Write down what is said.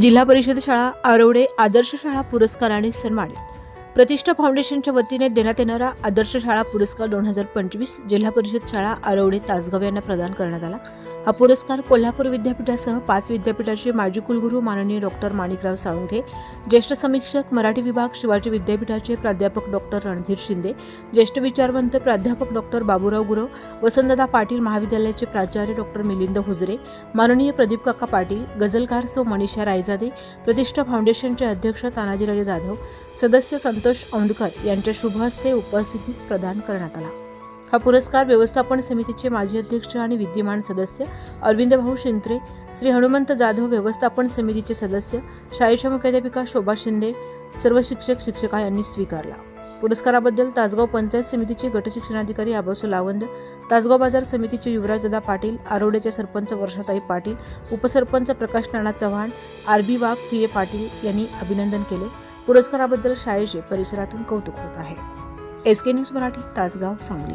जिल्हा परिषद शाळा आरवडे आदर्श शाळा पुरस्काराने सन्मानित. प्रतिष्ठा फाउंडेशनच्या वतीने देण्यात येणारा आदर्श शाळा पुरस्कार दोन हजार पंचवीस जिल्हा परिषद शाळा आरवडे तासगाव यांना प्रदान करण्यात आला. हा पुरस्कार कोल्हापूर विद्यापीठासह पाच विद्यापीठाचे माजी कुलगुरू माननीय डॉक्टर माणिकराव साळुंखे ज्येष्ठ समीक्षक मराठी विभाग शिवाजी विद्यापीठाचे प्राध्यापक डॉक्टर रणधीर शिंदे ज्येष्ठ विचारवंत प्राध्यापक डॉक्टर बाबूराव गुरव वसंतदा पाटील महाविद्यालयाचे प्राचार्य डॉक्टर मिलिंद हुजरे माननीय प्रदीप काका पाटील गझलकार सौ मनीषा रायजादे प्रतिष्ठा फाउंडेशनचे अध्यक्ष तानाजीराजे जाधव सदस्य संतोष औंदकर यांच्या शुभहस्ते उपस्थितीत प्रदान करण्यात आला. हा पुरस्कार व्यवस्थापन समितीचे माजी अध्यक्ष आणि विद्यमान सदस्य अरविंद भाऊ शिंत्रे श्री हनुमंत जाधव व्यवस्थापन समितीचे सदस्य शाळेच्या मुख्याध्यापिका शोभा शिंदे सर्व शिक्षक शिक्षिका यांनी स्वीकारला. पुरस्काराबद्दल तासगाव पंचायत समितीचे गटशिक्षणाधिकारी आबासू लावंद तासगाव बाजार समितीचे युवराजदा पाटील आरोड्याचे सरपंच वर्षाताई पाटील उपसरपंच Prakash Nana Chavan R B Wagh P A Patil यांनी अभिनंदन केले. पुरस्काराबद्दल शाळेचे परिसरातून कौतुक होत आहे. S K news Marathi Tasgaon Sangli.